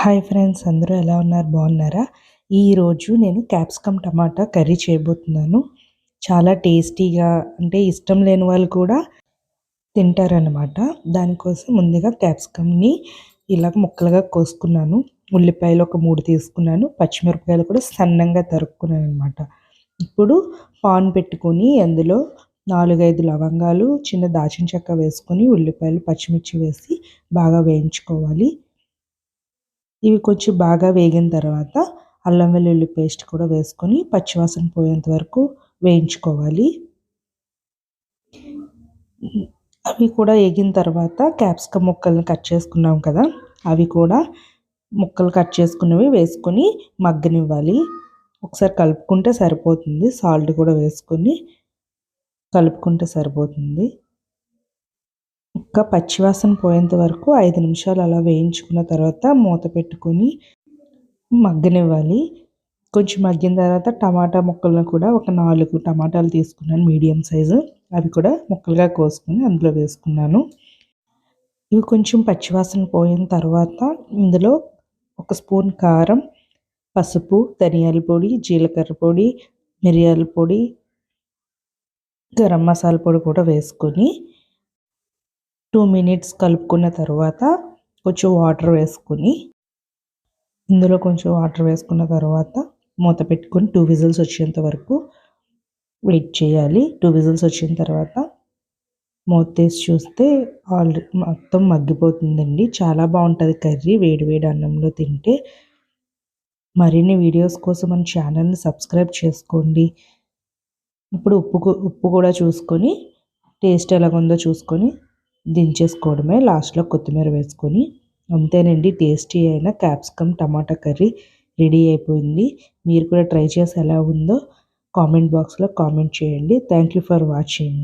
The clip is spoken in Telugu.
హాయ్ ఫ్రెండ్స్ అందరూ ఎలా ఉన్నారు? బాగున్నారా? ఈరోజు నేను క్యాప్సికమ్ టమాటా కర్రీ చేయబోతున్నాను. చాలా టేస్టీగా అంటే ఇష్టం లేని వాళ్ళు కూడా తింటారనమాట దానికోసం ముందుగా క్యాప్సికమ్ని ఇలా ముక్కలుగా కోసుకున్నాను. ఉల్లిపాయలు ఒక మూడు తీసుకున్నాను. పచ్చిమిరపకాయలు కూడా సన్నంగా తరుక్కున్నాను అనమాట ఇప్పుడు పాన్ పెట్టుకొని అందులో నాలుగైదు లవంగాలు చిన్న దాచిన చెక్క వేసుకొని ఉల్లిపాయలు పచ్చిమిర్చి వేసి బాగా వేయించుకోవాలి. ఇవి కొంచెం బాగా వేగిన తర్వాత అల్లం వెల్లుల్లి పేస్ట్ కూడా వేసుకొని పచ్చివాసన పోయేంత వరకు వేయించుకోవాలి. అవి కూడా వేగిన తర్వాత క్యాప్సికమ్ ముక్కల్ని కట్ చేసుకున్నాం కదా అవి కూడా ముక్కలు కట్ చేసుకున్నవి వేసుకొని మగ్గనివ్వాలి. ఒకసారి కలుపుకుంటే సరిపోతుంది సాల్ట్ కూడా వేసుకొని కలుపుకుంటే సరిపోతుంది. ఒక్క పచ్చివాసన పోయేంత వరకు ఐదు నిమిషాలు అలా వేయించుకున్న తర్వాత మూత పెట్టుకొని మగ్గనివ్వాలి. కొంచెం మగ్గిన తర్వాత టమాటా ముక్కలను కూడా ఒక నాలుగు టమాటాలు తీసుకున్నాను మీడియం సైజు. అవి కూడా ముక్కలుగా కోసుకొని అందులో వేసుకున్నాను. ఇవి కొంచెం పచ్చివాసన పోయిన తర్వాత ఇందులో ఒక స్పూన్ కారం పసుపు ధనియాల పొడి జీలకర్ర పొడి మిరియాల పొడి గరం మసాలా పొడి కూడా వేసుకొని టూ మినిట్స్ కలుపుకున్న తర్వాత కొంచెం వాటర్ వేసుకొని ఇందులో కొంచెం వాటర్ వేసుకున్న తర్వాత మూత పెట్టుకొని టూ విజిల్స్ వచ్చేంత వరకు వెయిట్ చేయాలి. టూ విజిల్స్ వచ్చిన తర్వాత మూత తీసి చూస్తే ఆల్రెడీ మొత్తం మగ్గిపోతుందండి. చాలా బాగుంటుంది కర్రీ. వేడి వేడి అన్నంలో తింటే మరిన్ని వీడియోస్ కోసం మన ఛానల్ని సబ్స్క్రైబ్ చేసుకోండి. ఇప్పుడు ఉప్పు ఉప్పు కూడా చూసుకొని టేస్ట్ ఎలాగుందో చూసుకొని దించేసుకోవడమే లాస్ట్లో కొత్తిమీర వేసుకొని అంతేనండి టేస్టీ అయిన క్యాప్సికమ్ టమాటా కర్రీ రెడీ అయిపోయింది. మీరు కూడా ట్రై చేసి ఎలా ఉందో కామెంట్ బాక్స్లో కామెంట్ చేయండి. Thank you for watching.